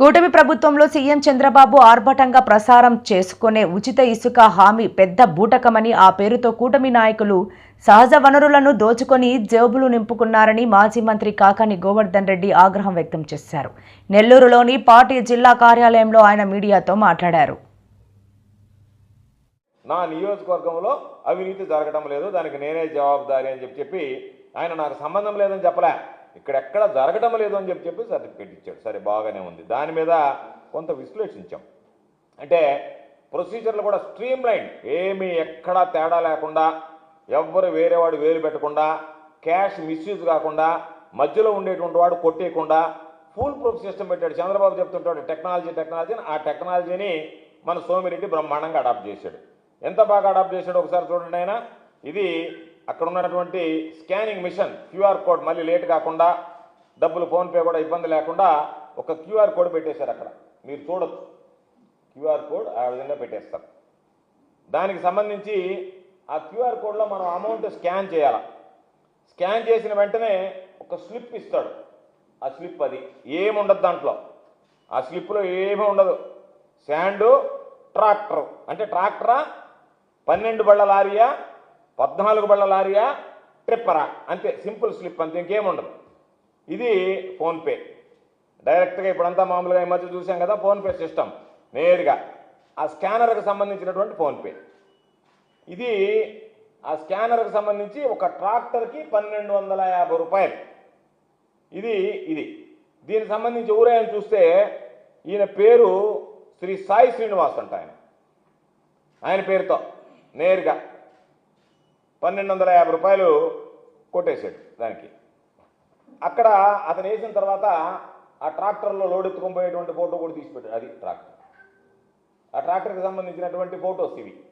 కూటమి ప్రభుత్వంలో సీఎం చంద్రబాబు ఆర్భటంగా ప్రసారం చేసుకునే ఉచిత ఇసుక హామీ పెద్ద బూటకమని ఆ పేరుతో కూటమి నాయకులు సహజ వనరులను దోచుకొని జేబులు నింపుకున్నారని మాజీ మంత్రి కాకాని గోవర్ధన్ రెడ్డి ఆగ్రహం వ్యక్తం చేశారు. నెల్లూరులోని పార్టీ జిల్లా కార్యాలయంలో ఆయన మీడియాతో మాట్లాడారు. నా నియోజకవర్గంలో అవినీతి జరగడం లేదు దానికి నేనే జవాబుదారి అని చెప్పి చెప్పి ఆయన నాకు సంబంధం లేదని చెప్పలే. ఇక్కడ ఎక్కడ జరగడం లేదు అని చెప్పి చెప్పి సర్టిఫికేట్ ఇచ్చాడు. సరే బాగానే ఉంది. దాని మీద కొంత విశ్లేషించాం. అంటే ప్రొసీజర్లు కూడా స్ట్రీమ్ లైన్ ఏమీ ఎక్కడా తేడా లేకుండా ఎవ్వరు వేరేవాడు వేలు పెట్టకుండా క్యాష్ మిస్యూజ్ కాకుండా మధ్యలో ఉండేటువంటి వాడు కొట్టేయకుండా ఫుల్ ప్రూఫ్ సిస్టమ్ పెట్టాడు. చంద్రబాబు చెప్తుంటాడు టెక్నాలజీ టెక్నాలజీని ఆ టెక్నాలజీని మన సోమిరెడ్డి బ్రహ్మాండంగా అడాప్ట్ చేశాడు. ఎంత బాగా అడాప్ట్ చేశాడు ఒకసారి చూడండి ఆయన. ఇది అక్కడ ఉన్నటువంటి స్కానింగ్ మిషన్ క్యూఆర్ కోడ్ మళ్ళీ లేట్ కాకుండా డబ్బులు ఫోన్పే కూడా ఇబ్బంది లేకుండా ఒక క్యూఆర్ కోడ్ పెట్టేశారు అక్కడ. మీరు చూడొచ్చు. క్యూఆర్ కోడ్ ఆ విధంగా పెట్టేస్తారు. దానికి సంబంధించి ఆ క్యూఆర్ కోడ్లో మనం అమౌంట్ స్కాన్ చేయాలి. స్కాన్ చేసిన వెంటనే ఒక స్లిప్ ఇస్తాడు. ఆ స్లిప్ అది. ఏముండదు దాంట్లో. ఆ స్లిప్లో ఏమీ ఉండదు. Sand tractor. అంటే ట్రాక్టరా? పన్నెండు బళ్ళ లారీయా? పద్నాలుగు బళ్ళ లారీయా ట్రిప్పరా? అంతే సింపుల్ స్లిప్ అంతే ఇంకేముండదు ఇది ఫోన్పే డైరెక్ట్గా ఇప్పుడంతా మామూలుగా ఈ మధ్య చూసాం కదా ఫోన్పే సిస్టమ్. నేరుగా ఆ స్కానర్కి సంబంధించినటువంటి ఫోన్పే ఇది ఆ స్కానర్కి సంబంధించి ఒక ట్రాక్టర్కి పన్నెండు వందల యాభై రూపాయలు. ఇది ఇది. దీనికి సంబంధించి ఊరాయని చూస్తే ఈయన పేరు శ్రీ సాయి శ్రీనివాస్ అంట ఆయన. ఆయన పేరుతో నేరుగా. పన్నెండు వందల యాభై రూపాయలు కొట్టేశాడు దానికి. అక్కడ అతను వేసిన తర్వాత ఆ ట్రాక్టర్లో లోడ్ ఎత్తుకొని పోయేటువంటి ఫోటో కూడా తీసిపెట్టాడు. అది ట్రాక్టర్. ఆ ట్రాక్టర్కి సంబంధించినటువంటి ఫోటోస్ ఇవి.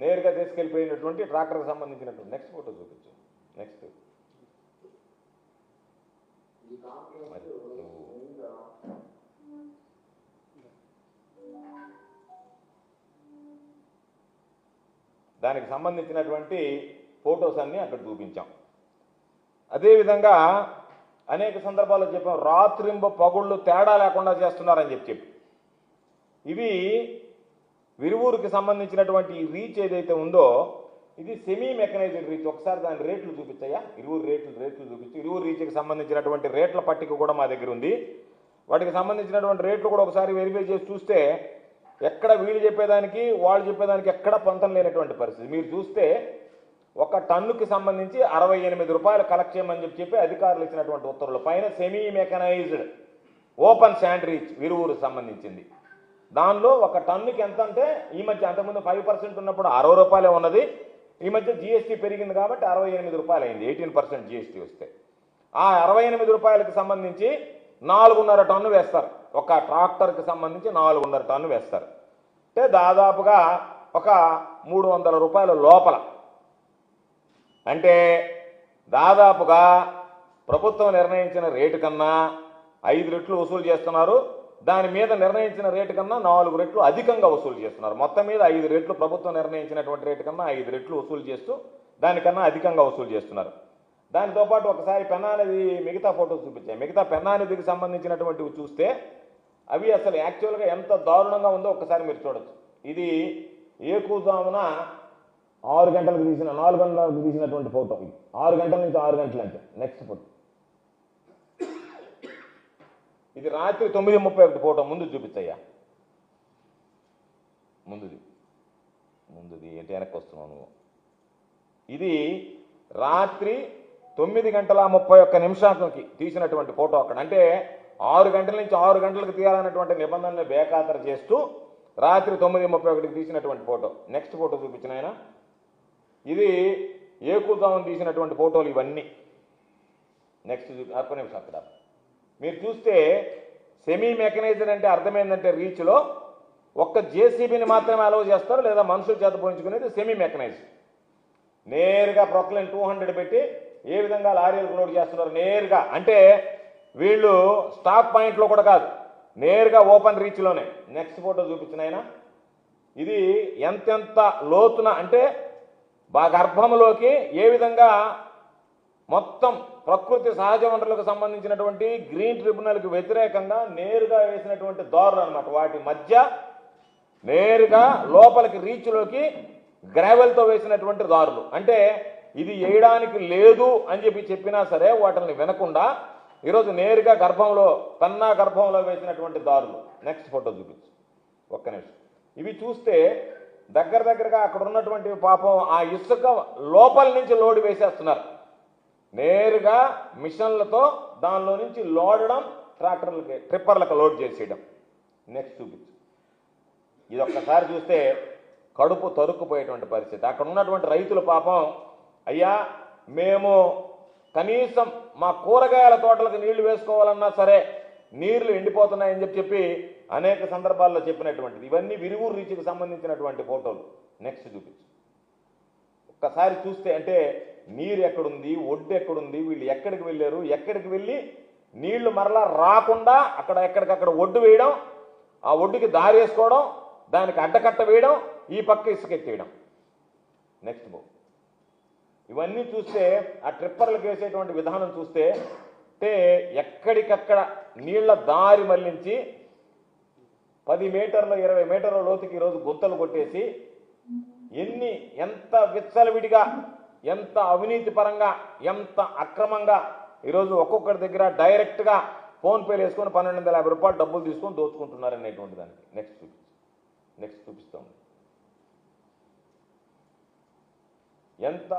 నేరుగా తీసుకెళ్ళిపోయినటువంటి ట్రాక్టర్కి సంబంధించినటువంటి. నెక్స్ట్ ఫోటో చూపించు. నెక్స్ట్ దానికి సంబంధించినటువంటి ఫొటోస్ అన్నీ అక్కడ చూపించాం. అదేవిధంగా అనేక సందర్భాల్లో చెప్పాం రాత్రింబ పగుళ్ళు తేడా లేకుండా చేస్తున్నారని చెప్పి చెప్పి. ఇవి విరువూరుకి సంబంధించినటువంటి రీచ్ ఏదైతే ఉందో ఇది సెమీ మెకనైజ్డ్ రీచ్. ఒకసారి దాని రేట్లు చూపించాయా ఇరువురు రేట్లు రేట్లు చూపించి ఇరువురు రీచ్కి సంబంధించినటువంటి రేట్ల పట్టిక కూడా మా దగ్గర ఉంది. వాటికి సంబంధించినటువంటి రేట్లు కూడా ఒకసారి వెరిఫై చేసి చూస్తే ఎక్కడ వీళ్ళు చెప్పేదానికి వాళ్ళు చెప్పేదానికి ఎక్కడ పొంతం లేనటువంటి పరిస్థితి. మీరు చూస్తే ఒక టన్నుకి సంబంధించి అరవై ఎనిమిది రూపాయలు కలెక్ట్ చేయమని చెప్పి చెప్పి అధికారులు ఇచ్చినటువంటి ఉత్తర్వులు పైన semi mechanised open sand reach Viruvuru సంబంధించింది. దానిలో ఒక టన్నుకి ఎంత అంటే ఈ మధ్య అంతకుముందు ఫైవ్ పర్సెంట్ ఉన్నప్పుడు అరవై రూపాయలే ఉన్నది. ఈ మధ్య జిఎస్టీ పెరిగింది కాబట్టి అరవై ఎనిమిది రూపాయలు అయింది. ఎయిటీన్ పర్సెంట్ జిఎస్టీ వస్తే. ఆ అరవై ఎనిమిది రూపాయలకు సంబంధించి నాలుగున్నర టన్ను వేస్తారు. ఒక ట్రాక్టర్కి సంబంధించి నాలుగున్నర టన్ను వేస్తారు. అంటే దాదాపుగా ఒక మూడు వందల రూపాయల లోపల అంటే దాదాపుగా ప్రభుత్వం నిర్ణయించిన రేటు కన్నా ఐదు రెట్లు వసూలు చేస్తున్నారు. దాని మీద నిర్ణయించిన రేటు కన్నా నాలుగు రెట్లు అధికంగా వసూలు చేస్తున్నారు. మొత్తం మీద ఐదు రెట్లు ప్రభుత్వం నిర్ణయించినటువంటి రేటు కన్నా ఐదు రెట్లు వసూలు చేస్తూ దానికన్నా అధికంగా వసూలు చేస్తున్నారు. దానితో పాటు ఒకసారి పెన్నా నది మిగతా ఫోటోస్ చూపించాయి. మిగతా పెన్నా నదికి సంబంధించినటువంటివి చూస్తే అవి అసలు యాక్చువల్గా ఎంత దారుణంగా ఉందో ఒకసారి మీరు చూడొచ్చు. ఇది ఏకూజామున ఆరు గంటలకు తీసిన నాలుగు గంటలకు తీసినటువంటి ఫోటో ఇది. ఆరు గంటల నుంచి ఆరు గంటలు అంటే నెక్స్ట్ ఫోటో ఇది రాత్రి తొమ్మిది ముప్పై ఒకటి ఫోటో. ముందు చూపించయ్యా. ముందుది. ముందుది. ఏంటి? వెనక్కి వస్తున్నావు నువ్వు. ఇది రాత్రి తొమ్మిది గంటల ముప్పై ఒక్క నిమిషాలకి తీసినటువంటి ఫోటో అక్కడ. అంటే ఆరు గంటల నుంచి ఆరు గంటలకు తీయాలన్నటువంటి నిబంధనలు బేఖాతరు చేస్తూ రాత్రి తొమ్మిది ముప్పై ఒకటికి తీసినటువంటి ఫోటో. నెక్స్ట్ ఫోటో చూపించిన ఆయన. ఇది ఏకూజామని తీసినటువంటి ఫోటోలు ఇవన్నీ. నెక్స్ట్ చూపి అక్కడ. మీరు చూస్తే సెమీ మెకనైజర్ అంటే అర్థమైందంటే రీచ్లో ఒక్క జేసీబీని మాత్రమే అలౌ చేస్తారు లేదా మనుషుల చేత పోయించుకునేది సెమీ మెకనైజ్ నేరుగా ప్రొక్లైన్ టూ హండ్రెడ్ పెట్టి ఏ విధంగా లారీలకు లోడ్ చేస్తున్నారు నేరుగా అంటే వీళ్ళు స్టాక్ పాయింట్లో కూడా కాదు నేరుగా ఓపెన్ రీచ్లోనే నెక్స్ట్ ఫోటో చూపించిన ఆయన. ఇది ఎంతెంత లోతున అంటే మా గర్భంలోకి ఏ విధంగా మొత్తం ప్రకృతి సహజ వనరులకు సంబంధించినటువంటి గ్రీన్ ట్రిబ్యునల్కి వ్యతిరేకంగా నేరుగా వేసినటువంటి దారులు అనమాట వాటి మధ్య నేరుగా లోపలికి రీచ్లోకి గ్రావెల్తో వేసినటువంటి దారులు. అంటే ఇది వేయడానికి లేదు అని చెప్పి చెప్పినా సరే వాటిని వినకుండా ఈరోజు నేరుగా గర్భంలో కన్నా గర్భంలో వేసినటువంటి దారులు. నెక్స్ట్ ఫోటో చూపించు. ఒక్క నిమిషం. ఇవి చూస్తే దగ్గర దగ్గరగా అక్కడ ఉన్నటువంటి పాపం ఆ ఇసుక లోపల నుంచి లోడ్ వేసేస్తున్నారు. నేరుగా మిషన్లతో దానిలో నుంచి లోడడం ట్రాక్టర్లకి ట్రిప్పర్లకు లోడ్ చేసేయడం. నెక్స్ట్ చూపించు. ఇది ఒక్కసారి చూస్తే కడుపు తరుక్కుపోయేటువంటి పరిస్థితి. అక్కడ ఉన్నటువంటి రైతుల పాపం అయ్యా మేము కనీసం మా కూరగాయల తోటలకు నీళ్ళు వేసుకోవాలన్నా సరే నీళ్ళు ఎండిపోతున్నాయని చెప్పి చెప్పి అనేక సందర్భాల్లో చెప్పినటువంటిది. ఇవన్నీ విరుగురు రీచ్కి సంబంధించినటువంటి ఫోటోలు. నెక్స్ట్ చూపించు. ఒక్కసారి చూస్తే అంటే నీరు ఎక్కడుంది ఒడ్డు ఎక్కడుంది వీళ్ళు ఎక్కడికి వెళ్ళారు ఎక్కడికి వెళ్ళి నీళ్ళు మరలా రాకుండా అక్కడ ఎక్కడికక్కడ ఒడ్డు వేయడం ఆ ఒడ్డుకి దారి వేసుకోవడం దానికి అడ్డకట్ట వేయడం ఈ పక్క ఇసుకెత్తేయడం నెక్స్ట్ బో ఇవన్నీ చూస్తే ఆ ట్రిప్పర్లకు వేసేటువంటి విధానం చూస్తే అంటే ఎక్కడికక్కడ నీళ్ళ దారి మళ్ళించి పది మీటర్ల ఇరవై మీటర్ల లోతుకి ఈరోజు గుంతలు కొట్టేసి ఎన్ని ఎంత విచ్చలవిడిగా ఎంత అవినీతి పరంగా ఎంత అక్రమంగా ఈరోజు ఒక్కొక్కరి దగ్గర డైరెక్ట్గా ఫోన్పేలు వేసుకొని పన్నెండు వందల యాభై రూపాయలు డబ్బులు తీసుకొని దోచుకుంటున్నారు అనేటువంటి దానికి. నెక్స్ట్ చూపిస్తాం. నెక్స్ట్ చూపిస్తాం. ఎంత